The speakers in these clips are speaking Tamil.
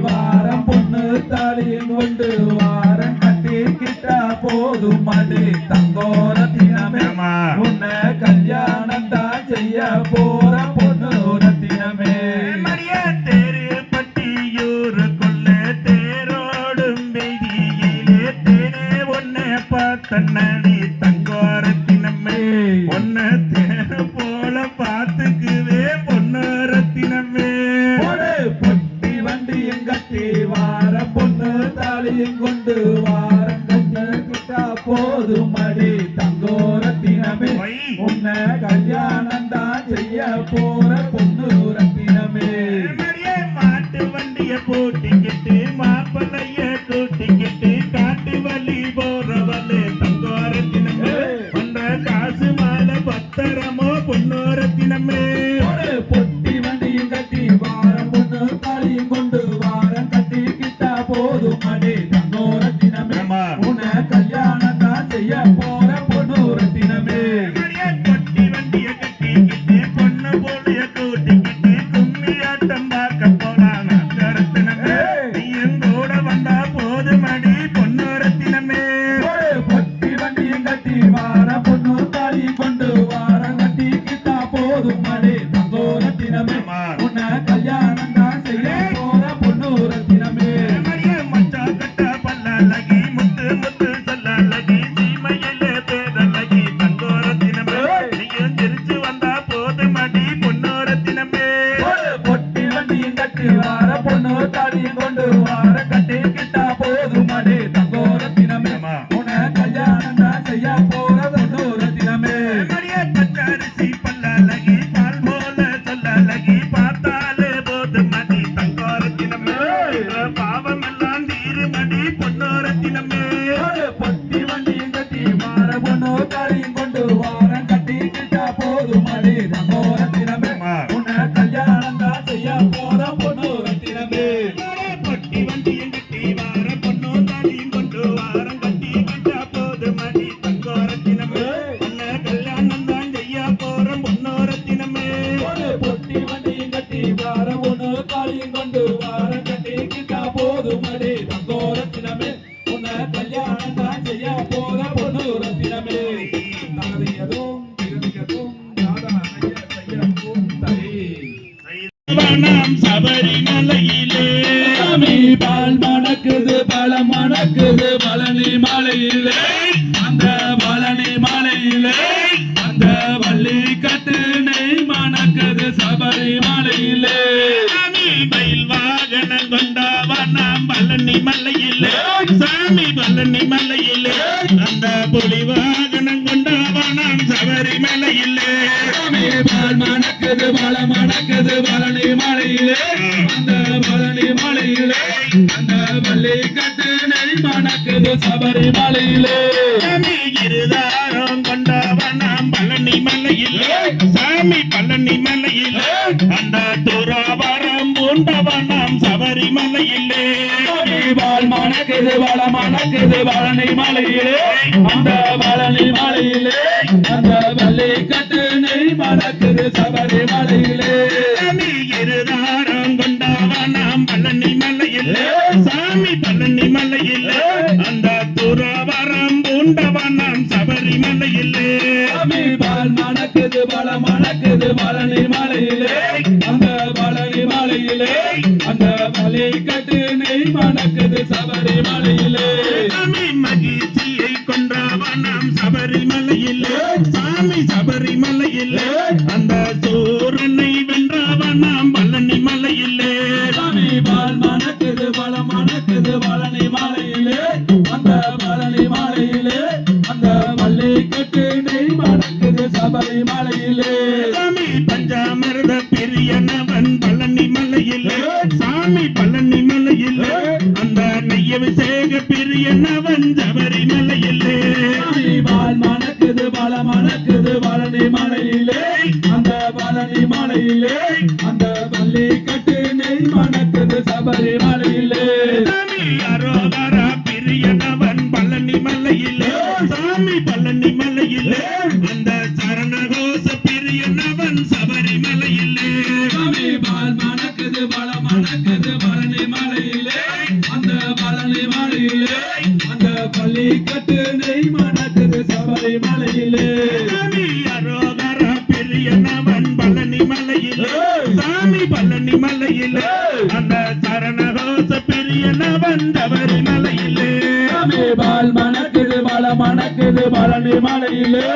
வாரம் பொண்ணு தாலியும் கொண்டு வா கல்யாணத்தான் செய்ய Thank you. மலையிலே சாமி பழனி மலையிலே அந்த புலி வாகனம் கொண்டாவனம் சபரி மலையிலே பால் மணக்குது பல மணக்குது பழனி மலையிலே அந்த பழனி மலையிலே அந்த பள்ளி கட்டு நெல் மணக்குது சபரி மலையிலே சாமி இருதாரம் கொண்டாவனம் பழனி மலையிலே சாமி பழனி மணக்குது வாழ மணக்குது வாழனை மலையிலே. அந்த வாழனை மலையிலே அந்த வள்ளி கட்டு நெய் மணக்குது சபரி மலையிலே. இருதாரம் கொண்டாவனாம் பழனி மலையிலே. சாமி பழனி மலையிலே அந்த துறவரம் பூண்டவனாம் சபரி மலையிலே. பால் மணக்குது பல மணக்குது பழனி மலையிலே. அந்த பழனி மலையிலே அந்த மலை கட்டு நெய் மணக்குது சபரிமலையிலே. மகிழ்ச்சியை கொன்றவனாம் சபரிமலையிலே. சாமி சபரிமலையிலே. அந்த சூரனை வென்றவனாம் பழனி பிரியனவன் சபரிமலையில் பால் மணக்குது பல மணக்குது பழனி மலையிலே. அந்த பழனி மலையிலே அந்த வள்ளி கட்டு நெய் மணக்குது சபரி மலையிலே. சாமி அரோகரா பிரியனவன் பழனி மலையில். சாமி பழனி மலையில். அந்த சரணகோச பிரியனவன் சபரிமலையில் பால் மணக்குது பல மணக்குது பழனி பள்ளி கட்டு நெய் மணக்குது சபரி மலையிலே அரோகரா பிரியனவன் பழனி மலையில். சாமி பழனி மலையில். அந்த சரணகோச பிரியனவன் சபரிமலையில். சாமி பால் மணக்குது பல மணக்குது பழனி மலையிலே.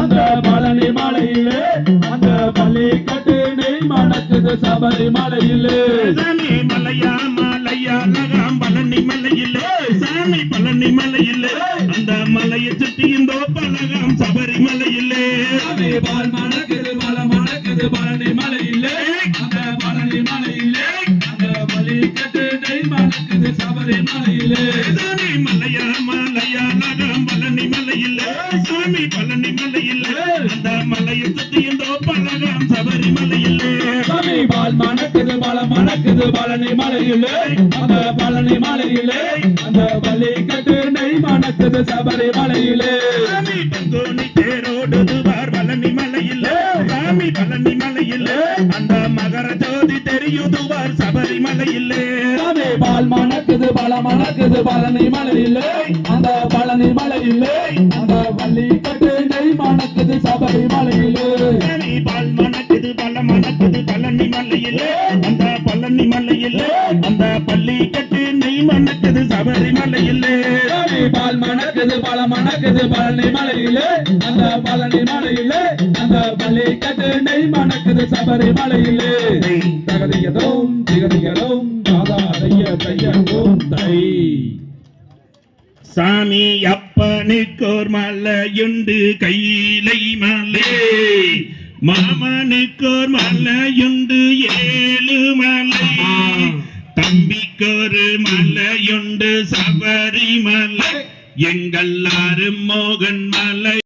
அந்த பழனி மலையிலே அந்த பள்ளி கட்டு மணக்குது சபரி மலையிலே சாமி மலையா மலையா நகாம் பழனி மலையில். சாமி பழனி மலையில். அந்த மலையை சுற்றி இந்த பலகாம் சபரிமலையில். சாமி பால் மணக்குது பல மணக்குது பழனி மலையிலே. அந்த பழனி மலையிலே அந்த பள்ளி கட்டு மணக்குது சபரி மலையிலே சாமி மலையா மணக்குது பழனி மலையிலே அந்த பழனி மலையிலே அந்த பள்ளி கட்டு நெய் மணக்குது சபரி மலையிலே. சாமி பங்கோனி தேரோடுதுவார் பழனி மலையில் சாமி பழனி மலையில் அந்த மகர ஜோதி தெரியுதுவார் சபரிமலையில் சாமி பால் மணக்குது பல மணக்குது பழனி மலையிலே அந்த பழனி மலையிலே அந்த பள்ளி கட்டு நெய் மணக்குது சபரி மலையிலே. அது பழனி மலையிலே அந்த பழனி மலையிலே அந்த பள்ளி கட்டு நெய் மணக்குது சபரி மலையிலே தகதியதோம் திகதியதோம் தாதா தைய தையதோம் தை. சாமி அப்பனுக்கோர் மலையுண்டு கையிலை மலை. மாமனுக்கோர் மலையுண்டு ஏழு மலை. தம்பிக்கொரு மலையுண்டு சபரிமலை. எங்கள்லாரும் மோகன் மலை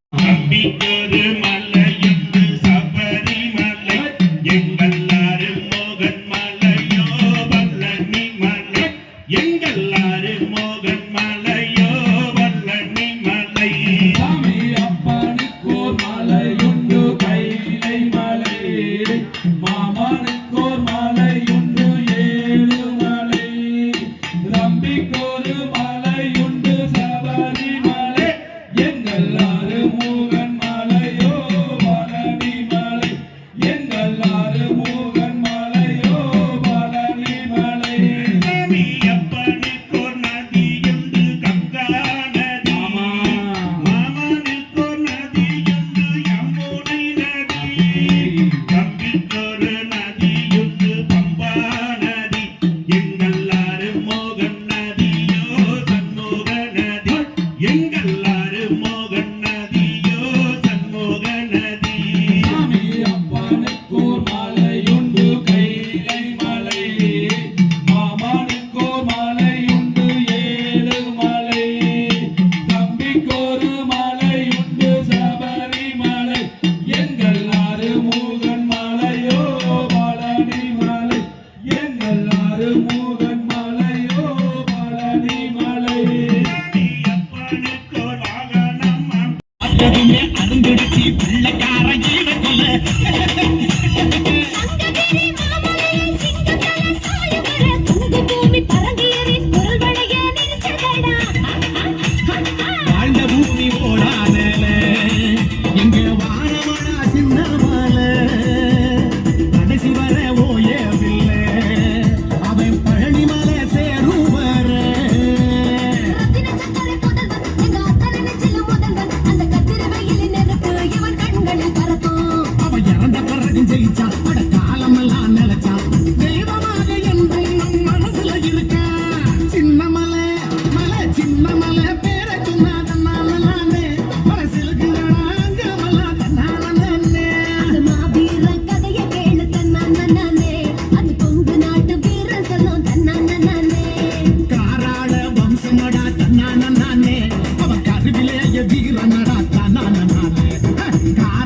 దిగిరన్నడా నాన్న నాన్న.